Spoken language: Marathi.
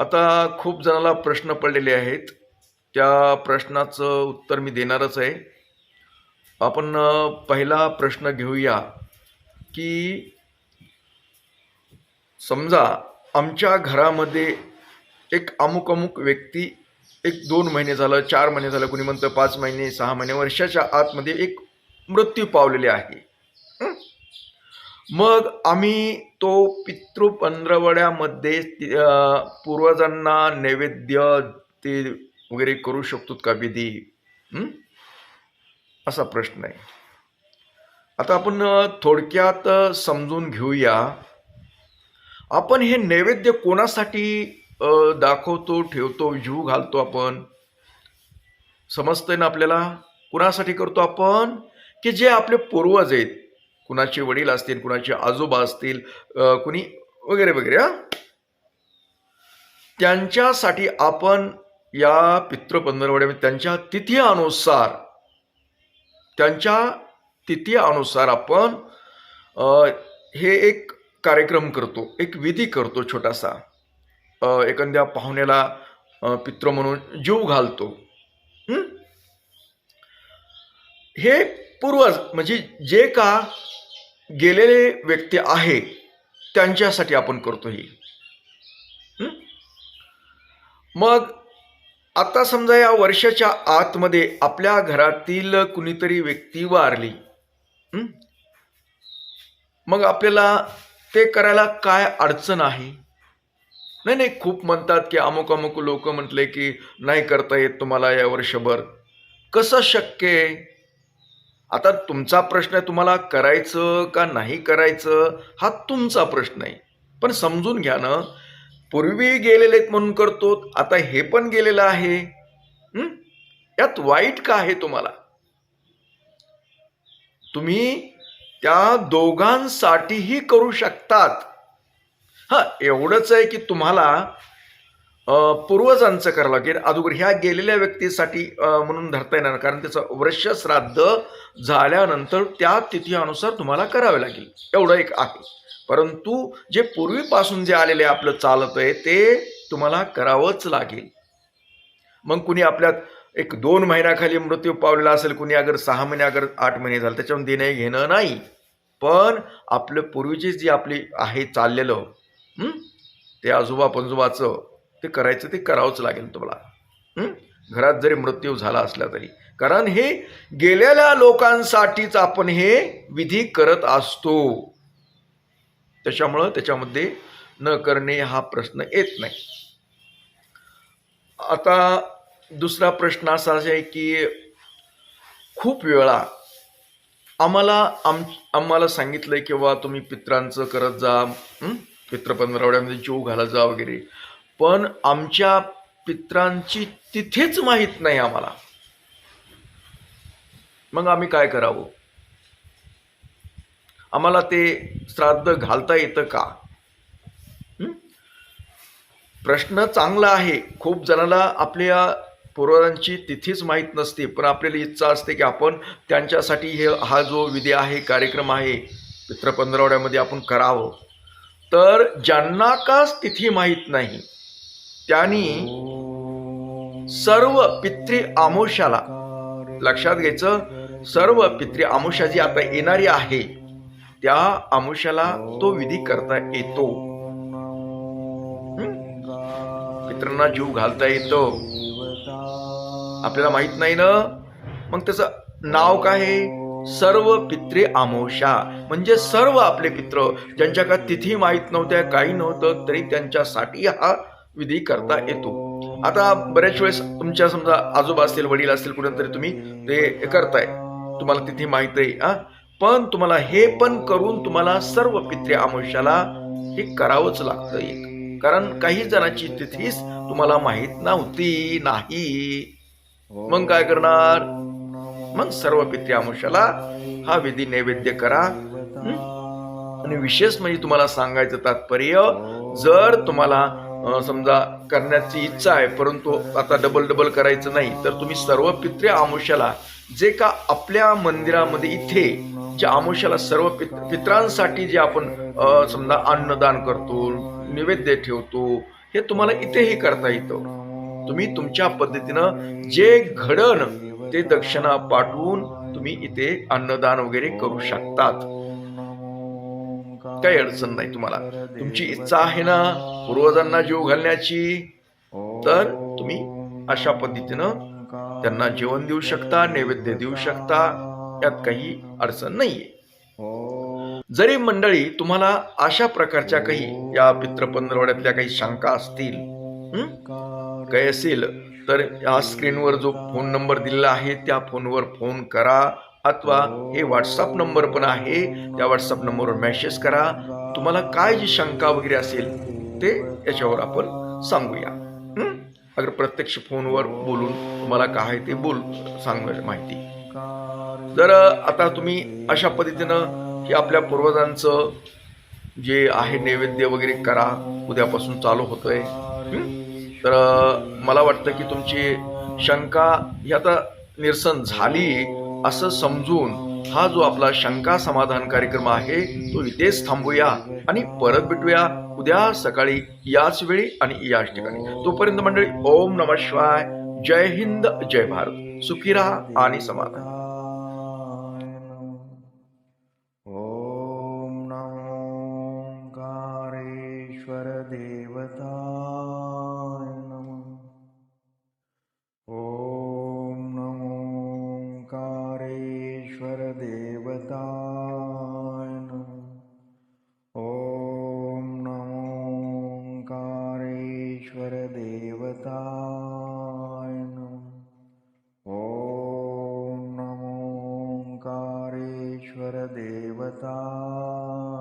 आता खूप जणाला प्रश्न पडलेले आहेत. त्या प्रश्नाचं उत्तर मी देणारच आहे. आपण पहिला प्रश्न घेऊया की समजा आमच्या घरामध्ये एक अमुक अमुक व्यक्ती एक दोन महिने झालं चार महिने झालं कुणी म्हणतं पाच महिने सहा महिने वर्षाच्या आतमध्ये एक मृत्यू पावलेले आहे. मग आम्ही तो पितृ पंधरवड्यामध्ये पूर्वजांना नैवेद्य ते वगैरे करू शकतो का विधी? असा प्रश्न आहे. आता आपण थोडक्यात समजून घेऊया. आपण हे नैवेद्य कोणासाठी दाखवतो ठेवतो जीव घालतो आपण? समजतंय ना आपल्याला? कुणासाठी करतो आपण? की जे आपले पूर्वज आहेत? कुणाचे वडील असतील कुणाचे आजोबा असतील कुणी वगैरे वगैरे हा? त्यांच्यासाठी आपण या पितृ पंधरवड्यामध्ये म्हणजे त्यांच्या तिथीअनुसार त्यांच्या तिथीअनुसार आपण हे एक कार्यक्रम करतो एक विधी करतो छोटासा. एखाद्या पाहुण्याला पित्र म्हणून जीव घालतो. हे पूर्वज म्हणजे जे का गेलेले व्यक्ती आहे त्यांच्यासाठी आपण करतो ही? मग आता समजा या वर्षाच्या आतमध्ये आपल्या घरातील कुणीतरी व्यक्ती वारली मग आपल्याला ते करायला काय अडचण आहे? नाही नाही खूप म्हणतात की अमुक अमुक लोक म्हटले की नाही करता येत तुम्हाला या वर्षभर. कसं शक्य आहे? आता तुमचा प्रश्न आहे तुम्हाला करायचं का नाही करायचं हा तुमचा प्रश्न आहे. पण समजून घ्या ना पूर्वी गेलेले म्हणून करतो आता हे पण गेलेलं आहे. यात वाईट का आहे तुम्हाला? तुम्ही त्या दोघांसाठीही करू शकतात. हा एवढंच आहे की तुम्हाला पूर्वजांचं करावं लागेल. अगोदर ह्या गेलेल्या व्यक्तीसाठी म्हणून धरता येणार कारण त्याचं वृक्ष श्राद्ध झाल्यानंतर त्या तिथीनुसार तुम्हाला करावे लागेल. एवढं एक आहे. परंतु जे पूर्वीपासून जे आलेले आपलं चालत आहे ते तुम्हाला करावंच लागेल. मग कुणी आपल्यात एक दोन महिन्याखाली मृत्यू पावलेला असेल कुणी अगर सहा महिने अगर आठ महिने झाले त्याच्यावर देणं घेणं नाही. पण आपलं पूर्वीचे जे आपली आहे चाललेलं ते आजोबा पंजोबाचं ते करायचं ते करावंच लागेल तुम्हाला. घरात जरी मृत्यू झाला असला तरी. कारण हे गेलेल्या लोकांसाठीच आपण हे विधी करत असतो. त्याच्यामुळं त्याच्यामध्ये न करणे हा प्रश्न येत नाही. आता दुसरा प्रश्न असा आहे की खूप वेळा आम्हाला आम आम्हाला सांगितलंय किंवा तुम्ही पित्रांचं करत जा पित्र पंधरावड्यामध्ये जीव घालत जा वगैरे. पण आमच्या पित्रांची तिथेच माहीत नाही आम्हाला. मग आम्ही काय करावं? आम्हाला ते श्राद्ध घालता येतं का? प्रश्न चांगला आहे. खूप जणाला आपल्या पूर्वजांची तिथीच माहीत नसते. पण आपल्याला इच्छा असते की आपण त्यांच्यासाठी हे हा जो विधी आहे कार्यक्रम आहे पित्र पंधरवड्यामध्ये आपण करावं. तर ज्यांना काच तिथी माहीत नाही त्यांनी सर्व पित्री आमोशाला लक्षात घ्यायचं सर्व पित्री आमुषा जी आता येणारी आहे त्या आमोशाला तो विधी करता येतो. पित्रांना जीव घालता येतो. आपल्याला माहीत नाही ना? मग त्याचं नाव काय आहे? सर्व पित्रे आमोशा म्हणजे सर्व आपले पित्र ज्यांच्या का तिथी माहीत नव्हत्या काही नव्हतं तरी त्यांच्यासाठी हा विधी करता येतो. आता बऱ्याच वेळेस तुमच्या समजा आजोबा असतील वडील असतील कुठेतरी तुम्ही ते करताय. तुम्हाला तिथी माहीत आहे हा? पण तुम्हाला हे पण करून तुम्हाला सर्व पित्रे आमुष्याला हे करावंच लागतं एक. कारण काही जणांची तिथीच तुम्हाला माहीत नव्हती नाही. मग काय करणार? मग सर्व पित्र्यामुशाला हा विधी नैवेद्य करा? आणि विशेष म्हणजे तुम्हाला सांगायचं तात्पर्य जर तुम्हाला समजा करण्याची इच्छा आहे परंतु आता डबल डबल करायचं नाही तर तुम्ही सर्व पित्रे आमुष्याला जे का आपल्या मंदिरामध्ये इथे जे आमुष्याला सर्व पित पित्रांसाठी जे आपण समजा अन्नदान करतो नैवेद्य ठेवतो हे तुम्हाला इथेही करता येतं. तुम्ही तुमच्या पद्धतीनं जे घडण ते दक्षिणा पाठवून तुम्ही इथे अन्नदान वगैरे करू शकतात. काही अडचण नाही तुम्हाला. तुमची इच्छा आहे ना पूर्वजांना जीव घालण्याची तर तुम्ही अशा पद्धतीनं त्यांना जेवण देऊ शकता नैवेद्य देऊ शकता यात काही अडचण नाहीये. जरी मंडळी तुम्हाला अशा प्रकारच्या काही या पित्रपंधरवड्यातल्या काही शंका असतील काही असेल तर या स्क्रीनवर जो फोन नंबर दिलेला आहे त्या फोनवर फोन करा. अथवा हे व्हॉट्सअप नंबर पण आहे. त्या व्हॉट्सअप नंबरवर मेसेज करा. तुम्हाला काय जी शंका वगैरे असेल ते याच्यावर आपण सांगूया. अगर प्रत्यक्ष फोनवर बोलून तुम्हाला काय आहे ते बोल सांगूया माहिती. जर आता तुम्ही अशा पद्धतीनं की आपल्या पूर्वजांचं जे आहे नैवेद्य वगैरे करा. उद्यापासून चालू होतोय. तर मला वाटतं की तुमची शंका ही आता निरसन झाली. असं समजून हा जो आपला शंका समाधान कार्यक्रम आहे तो इथेच थांबूया आणि परत भेटूया उद्या सकाळी याच वेळी आणि याच ठिकाणी. तोपर्यंत मंडळी ओम नम शिवाय. जय हिंद जय भारत. सुखी राहा आणि समाधान. ॐ देवता. देवताय नमः ॐ नमः ॐ नमोङ्कारेश्वर देवताय